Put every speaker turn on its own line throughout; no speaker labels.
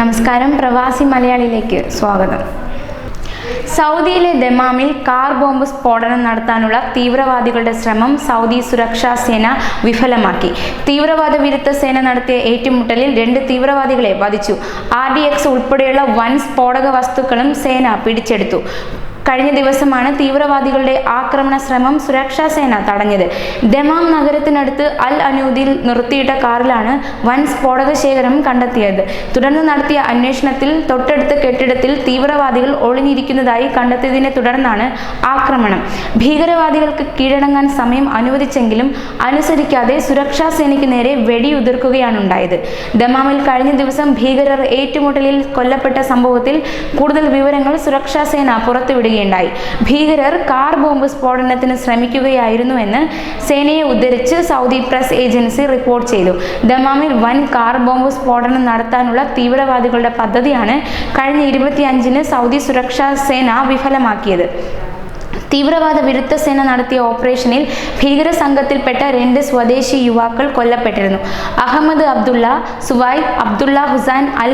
നമസ്കാരം. പ്രവാസി മലയാളിയിലേക്ക് സ്വാഗതം. സൗദിയിലെ ദമാമിൽ കാർ ബോംബ് സ്ഫോടനം നടത്താനുള്ള തീവ്രവാദികളുടെ ശ്രമം സൗദി സുരക്ഷാ സേന വിഫലമാക്കി. തീവ്രവാദ വിരുദ്ധ സേന നടത്തിയ ഏറ്റുമുട്ടലിൽ രണ്ട് തീവ്രവാദികളെ വധിച്ചു. ആർ ഡി എക്സ് ഉൾപ്പെടെയുള്ള വൻ സ്ഫോടക വസ്തുക്കളും സേന പിടിച്ചെടുത്തു. കഴിഞ്ഞ ദിവസമാണ് തീവ്രവാദികളുടെ ആക്രമണ ശ്രമം സുരക്ഷാ സേന തടഞ്ഞത്. ദമാം നഗരത്തിനടുത്ത് അൽ അനൂദിൽ നിർത്തിയിട്ട കാറിലാണ് വൻ സ്ഫോടക ശേഖരം കണ്ടെത്തിയത്. തുടർന്ന് നടത്തിയ അന്വേഷണത്തിൽ തൊട്ടടുത്ത കെട്ടിടത്തിൽ തീവ്രവാദികൾ ഒളിഞ്ഞിരിക്കുന്നതായി കണ്ടെത്തിയതിനെ തുടർന്നാണ് ആക്രമണം. ഭീകരവാദികൾക്ക് കീഴടങ്ങാൻ സമയം അനുവദിച്ചെങ്കിലും അനുസരിക്കാതെ സുരക്ഷാ സേനയ്ക്ക് നേരെ വെടിയുതിർക്കുകയാണ് ഉണ്ടായത് ദമാമിൽ കഴിഞ്ഞ ദിവസം ഭീകരർ ഏറ്റുമുട്ടലിൽ കൊല്ലപ്പെട്ട സംഭവത്തിൽ കൂടുതൽ വിവരങ്ങൾ സുരക്ഷാ സേന പുറത്തുവിടുകയുണ്ടായി ഭീകരർ കാർ ബോംബ് സ്ഫോടനത്തിന് ശ്രമിക്കുകയായിരുന്നുവെന്ന് സേനയെ ഉദ്ധരിച്ച് സൗദി പ്രസ് ഏജൻസി റിപ്പോർട്ട് ചെയ്തു. ദമാമിൽ വൻ കാർ ബോംബ് സ്ഫോടനം നടത്താനുള്ള തീവ്രവാദികളുടെ പദ്ധതിയാണ് കഴിഞ്ഞ ഇരുപത്തിയഞ്ചിന് സൗദി സുരക്ഷാ സേന വിഫലമാക്കിയത്. തീവ്രവാദ വിരുദ്ധ സേന നടത്തിയ ഓപ്പറേഷനിൽ ഭീകര സംഘത്തിൽപ്പെട്ട രണ്ട് സ്വദേശി യുവാക്കൾ കൊല്ലപ്പെട്ടിരുന്നു. അഹമ്മദ് അബ്ദുള്ള സുവൈബ് അബ്ദുള്ള ഹുസൈൻ അൽ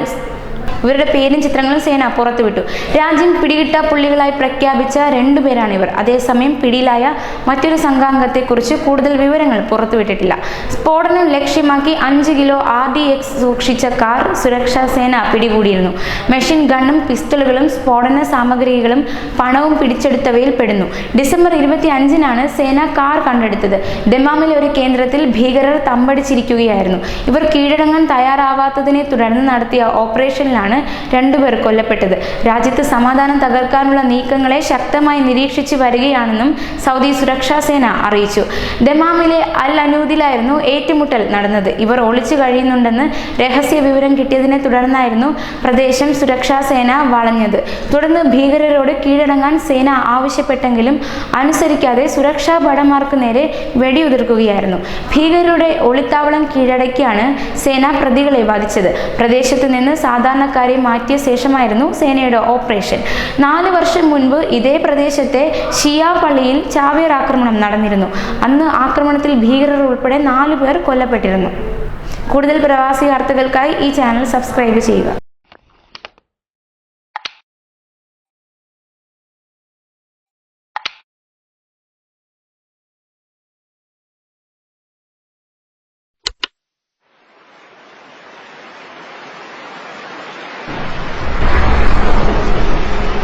ഇവരുടെ പേരും ചിത്രങ്ങളും സേന പുറത്തുവിട്ടു രാജ്യം പിടികിട്ട പുള്ളികളായി പ്രഖ്യാപിച്ച രണ്ടുപേരാണ് ഇവർ അതേസമയം പിടിയിലായ മറ്റൊരു സംഘാംഗത്തെക്കുറിച്ച് കൂടുതൽ വിവരങ്ങൾ പുറത്തുവിട്ടിട്ടില്ല സ്ഫോടനം ലക്ഷ്യമാക്കി അഞ്ച് കിലോ ആർ ഡി എക്സ് സൂക്ഷിച്ച കാർ സുരക്ഷാ സേന പിടികൂടിയിരുന്നു. മെഷീൻ ഗണ്ണും പിസ്റ്റളുകളും സ്ഫോടന സാമഗ്രികളും പണവും പിടിച്ചെടുത്തവയിൽ പെടുന്നു. ഡിസംബർ ഇരുപത്തി അഞ്ചിനാണ് സേന കാർ കണ്ടെടുത്തത്. ദമാമിലെ ഒരു കേന്ദ്രത്തിൽ ഭീകരർ തമ്പടിച്ചിരിക്കുകയായിരുന്നു. ഇവർ കീഴടങ്ങാൻ തയ്യാറാവാത്തതിനെ തുടർന്ന് നടത്തിയ ഓപ്പറേഷനിലാണ് രണ്ടുപേർ കൊല്ലപ്പെട്ടത്. രാജ്യത്ത് സമാധാനം തകർക്കാനുള്ള നീക്കങ്ങളെ ശക്തമായി നിരീക്ഷിച്ചു വരികയാണെന്നും സൗദി സുരക്ഷാ സേന അറിയിച്ചു. ദമാമിലെ അൽ അനൂദിലായിരുന്നു ഏറ്റുമുട്ടൽ നടന്നത്. ഇവർ ഒളിച്ചു കഴിയുന്നുണ്ടെന്ന് രഹസ്യ വിവരം കിട്ടിയതിനെ തുടർന്നായിരുന്നു പ്രദേശം സുരക്ഷാ സേന വളഞ്ഞത്. തുടർന്ന് ഭീകരരോട് കീഴടങ്ങാൻ സേന ആവശ്യപ്പെട്ടെങ്കിലും അനുസരിക്കാതെ സുരക്ഷാ ഭടന്മാർക്ക് നേരെ വെടിയുതിർക്കുകയായിരുന്നു. ഭീകരരുടെ ഒളിത്താവളം കീഴടക്കിയാണ് സേന പ്രതികളെ വധിച്ചത്. പ്രദേശത്ത് നിന്ന് സാധാരണക്കാരെ മാറ്റിയ ശേഷമായിരുന്നു സേനയുടെ ഓപ്പറേഷൻ. നാല് വർഷം മുൻപ് ഇതേ പ്രദേശത്തെ ഷിയ പള്ളിയിൽ ചാവേർ ആക്രമണം നടന്നിരുന്നു. അന്ന് ആക്രമണത്തിൽ ഭീകരർ ഉൾപ്പെടെ നാലു പേർ കൊല്ലപ്പെട്ടിരുന്നു. കൂടുതൽ പ്രവാസി വാർത്തകൾക്കായി ഈ ചാനൽ സബ്സ്ക്രൈബ് ചെയ്യുക.